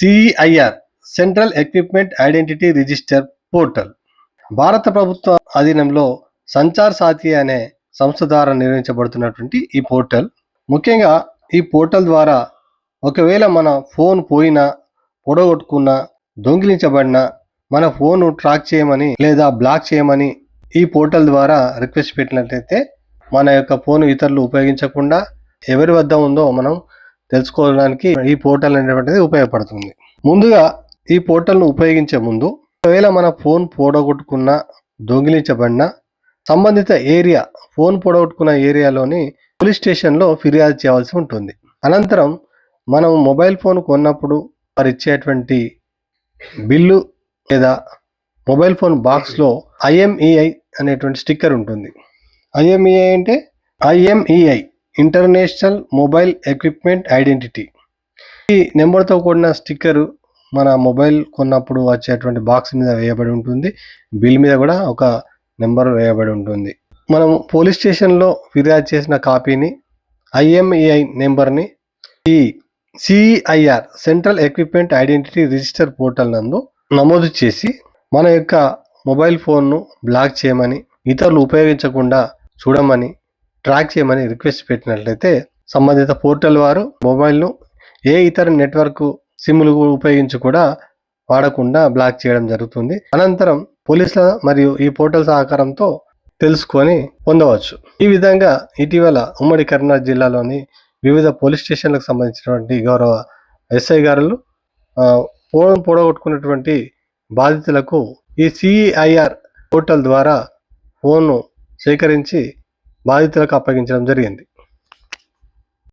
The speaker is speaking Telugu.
CIR central equipment identity register portal. భారత ప్రభుత్వ అధీనంలో సంచార్ సాథి అనే సంస్థ ద్వారా నిర్వహించబడుతున్నటువంటి ఈ పోర్టల్. ముఖ్యంగా ఈ పోర్టల్ ద్వారా ఒకవేళ మన ఫోన్ పోయినా పొడగొట్టుకున్నా దొంగిలించబడినా మన ఫోన్ ట్రాక్ చేయమని లేదా బ్లాక్ చేయమని ఈ పోర్టల్ ద్వారా రిక్వెస్ట్ పెట్టినట్లయితే మన యొక్క ఫోన్ ఇతరులు ఉపయోగించకుండా ఎవరి వద్ద ఉందో మనం తెలుసుకోవడానికి ఈ పోర్టల్ అనేటువంటిది ఉపయోగపడుతుంది. ముందుగా ఈ పోర్టల్ను ఉపయోగించే ముందు ఒకవేళ మన ఫోన్ పోడగొట్టుకున్న దొంగిలించబడిన సంబంధిత ఏరియా ఫోన్ పొడగొట్టుకున్న ఏరియాలోని పోలీస్ స్టేషన్లో ఫిర్యాదు చేయవలసి ఉంటుంది. అనంతరం మనం మొబైల్ ఫోన్ కొన్నప్పుడు వారు ఇచ్చేటువంటి బిల్లు లేదా మొబైల్ ఫోన్ బాక్స్లో ఐఎంఈఐ అనేటువంటి స్టిక్కర్ ఉంటుంది. ఐఎంఈఐ అంటే IMEI. International mobile equipment identity. ఈ నెంబర్తో కూడిన స్టిక్కరు మన మొబైల్ కొన్నప్పుడు వచ్చేటువంటి బాక్స్ మీద వేయబడి ఉంటుంది. బిల్ మీద కూడా ఒక నెంబర్ వేయబడి ఉంటుంది. మనం పోలీస్ స్టేషన్లో ఫిర్యాదు చేసిన కాపీని ఐఎంఈఐ నెంబర్ని ఈ CIR central equipment identity register portal నందు నమోదు చేసి మన యొక్క మొబైల్ ఫోన్ను బ్లాక్ చేయమని ఇతరులు ఉపయోగించకుండా చూడమని ట్రాక్ చేయమని రిక్వెస్ట్ పెట్టినట్లయితే సంబంధిత పోర్టల్ వారు మొబైల్ను ఏ ఇతర నెట్వర్క్ సిమ్లు ఉపయోగించి కూడా వాడకుండా బ్లాక్ చేయడం జరుగుతుంది. అనంతరం పోలీసుల మరియు ఈ పోర్టల్ సహకారంతో తెలుసుకొని పొందవచ్చు. ఈ విధంగా ఇటీవల ఉమ్మడి కరీంనగర్ జిల్లాలోని వివిధ పోలీస్ స్టేషన్లకు సంబంధించినటువంటి గౌరవ ఎస్ఐ గారులు ఆ, ఫోన్ పొడగొట్టుకున్నటువంటి బాధితులకు ఈ సిఐఆర్ పోర్టల్ ద్వారా ఫోన్ను సేకరించి బాధితులకు అప్పగించడం జరిగింది.